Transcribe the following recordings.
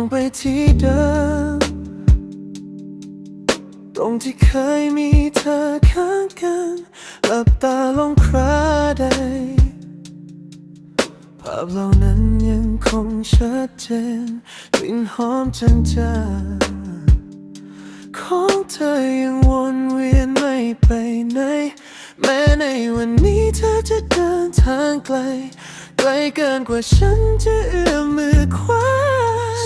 องไปที่เดิม ตรงที่เคยมีเธอข้างกันหลับตาลงคราใด ภาพเหล่านั้นยังคงชัดเจนกลิ่นหอมจันจา ของเธอยังวนเวียนไม่ไปไหน แม้ในวันนี้เธอจะเดินทางไกล ไกลเกินกว่าฉันจะเอื้อมมือคว้า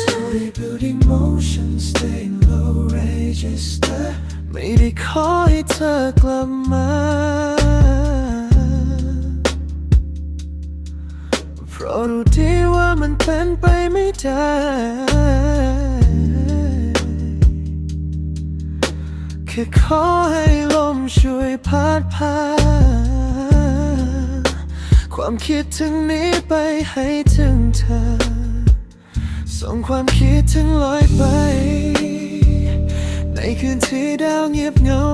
Sorry beauty motion stay low register ไม่ได้ขอให้เธอกลับมา เพราะรู้ดีว่ามันเป็นไปไม่ได้ ค่ขอให้ลมช่วยพัดพา ความคิดถึงนี้ไปให้ถึงเธอ ส่งความคิดถึงลอยไป ในคืนที่ดาวเงียบเงา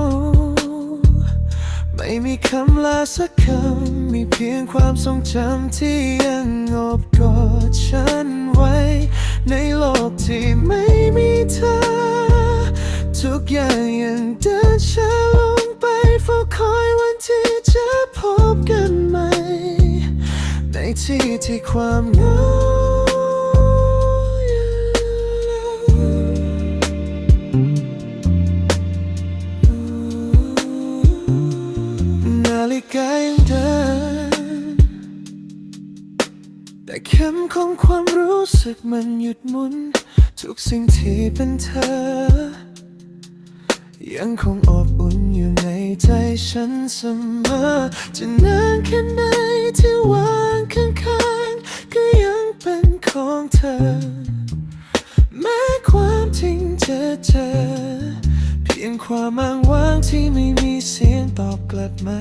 ไม่มีคำลาสักคำ มีเพียงความทรงจำที่ยังอบกอดฉันไว้ ในโลกที่ไม่มี อทุกอย่างยังเดินช้าลงไปเฝ้าคอยวันที่จะพบกันใหม่ ในที่ที่ความเหงานาฬิกายังเดิน แต่เข็มของความรู้สึกมันหยุดหมุน ทุกสิ่งที่เป็นเธอ ยังคงอบอุ่นอยู่ในใจฉันเสมอ จะนานแค่ไหนที่วางข้างๆ ก็ยังเป็นของเธอ แม้ความจริงจะเจอ เพียงความอ้างว้างที่ไม่มีเสียงตอบกลับมา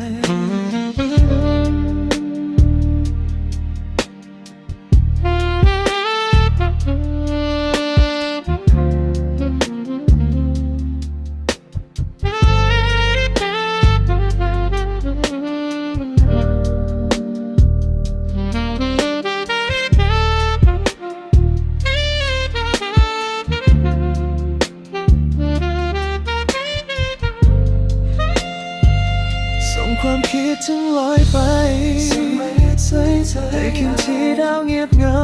ความคิดถึงลอยไปในคืนที่ดาวเงียบเงา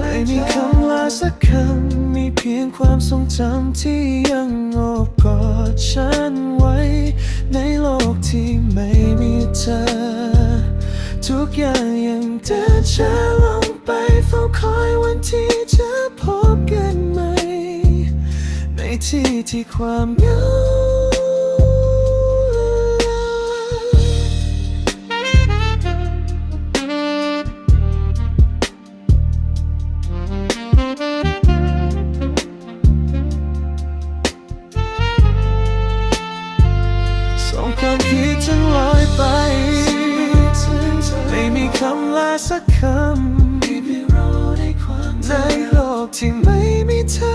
ไม่มีคำลาสักคำมีเพียงความทรงจำที่ยังโอบกอดฉันไว้ ในโลกที่ไม่มีเธอ ทุกอย่างยังเดินช้าลงไปเฝ้าคอยวันที่จะพบกันใหม่ในที่ที่ความเงา ส่งคิดถึงลอยไป ไม่มีคำลาสักคำในโลกที่ไม่มีเธอ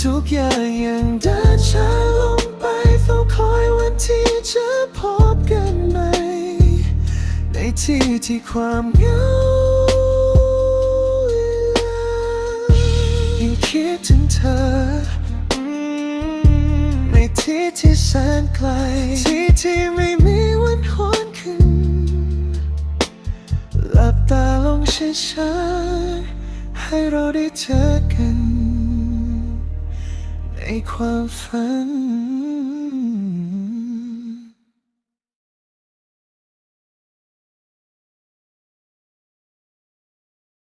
ทุกอย่างยังเดินช้าลงไปเฝ้าคอยวันที่จะพบกันใหม่ในที่ที่ความเหงายังคิดถึงเธอ ที่แสนไกล ที่ที่ไม่มีวันหอนคืนหลับตาลงช้าๆให้เราได้เจอกัน ในความฝัน